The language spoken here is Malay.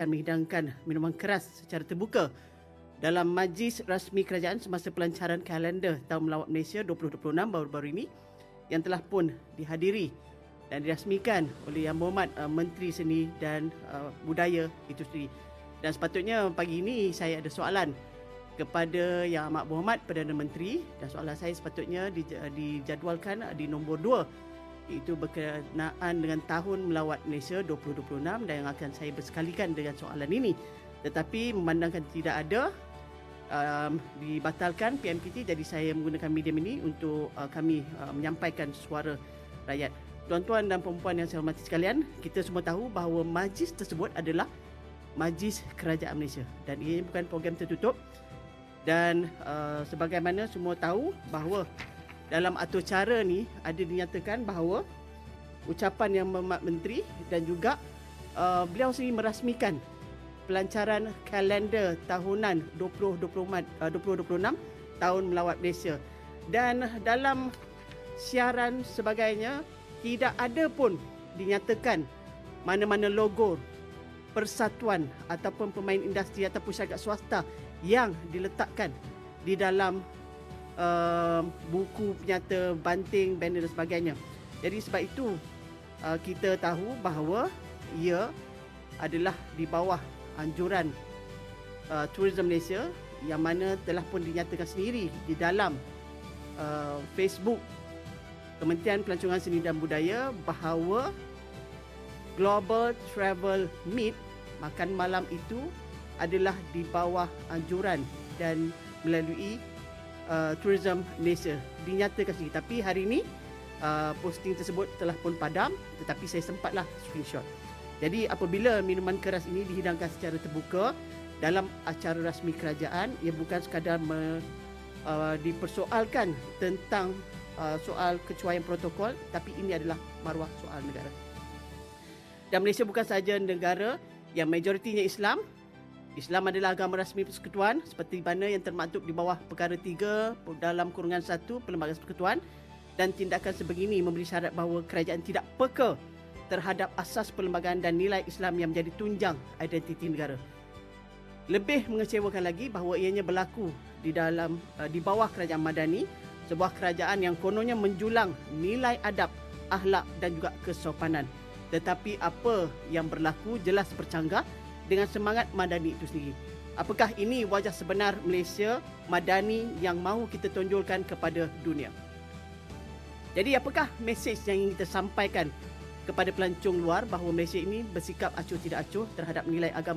akan menghidangkan minuman keras secara terbuka. Dalam majlis rasmi kerajaan semasa pelancaran kalender Tahun Melawat Malaysia 2026 baru-baru ini yang telah pun dihadiri dan dirasmikan oleh Yang Berhormat uh, Menteri Seni dan uh, Budaya itu sendiri. Dan sepatutnya pagi ini saya ada soalan kepada Yang Amat Berhormat Perdana Menteri. Dan soalan saya sepatutnya dijadualkan di nombor 2 iaitu berkenaan dengan Tahun Melawat Malaysia 2026 dan yang akan saya bersekalikan dengan soalan ini. Tetapi memandangkan tidak ada um, dibatalkan PMKT jadi saya menggunakan medium ini untuk uh, kami uh, menyampaikan suara rakyat. Tuan-tuan dan puan yang saya hormati sekalian, kita semua tahu bahawa majlis tersebut adalah Majlis Kerajaan Malaysia dan ini bukan program tertutup dan uh, sebagaimana semua tahu bahawa dalam atur cara ni ada dinyatakan bahawa ucapan yang Menteri dan juga uh, beliau sendiri merasmikan pelancaran kalender tahunan 2026 uh, tahun melawat Malaysia. Dan dalam siaran sebagainya tidak ada pun dinyatakan mana-mana logo persatuan ataupun pemain industri ataupun syarikat swasta yang diletakkan di dalam uh, buku penyata banting banner dan sebagainya. Jadi sebab itu uh, kita tahu bahawa ia adalah di bawah anjuran uh, Tourism Malaysia yang mana telah pun dinyatakan sendiri di dalam uh, Facebook Kementerian Pelancongan Seni dan Budaya bahawa Global Travel Meet makan malam itu adalah di bawah anjuran dan melalui uh, Tourism Malaysia dinyatakan sendiri tapi hari ini uh, posting tersebut telah pun padam tetapi saya sempatlah screenshot jadi apabila minuman keras ini dihidangkan secara terbuka dalam acara rasmi kerajaan, ia bukan sekadar me, uh, dipersoalkan tentang uh, soal kecuaian protokol, tapi ini adalah maruah soal negara. Dan Malaysia bukan sahaja negara yang majoritinya Islam. Islam adalah agama rasmi persekutuan seperti mana yang termaktub di bawah perkara 3 dalam kurungan 1 Perlembagaan Persekutuan dan tindakan sebegini memberi syarat bahawa kerajaan tidak peka terhadap asas perlembagaan dan nilai Islam yang menjadi tunjang identiti negara. Lebih mengecewakan lagi bahawa ianya berlaku di dalam uh, di bawah kerajaan Madani, sebuah kerajaan yang kononnya menjulang nilai adab, akhlak dan juga kesopanan. Tetapi apa yang berlaku jelas bercanggah dengan semangat Madani itu sendiri. Apakah ini wajah sebenar Malaysia Madani yang mahu kita tonjolkan kepada dunia? Jadi apakah mesej yang ingin kita sampaikan kepada pelancong luar bahawa Malaysia ini bersikap acuh tidak acuh terhadap nilai agama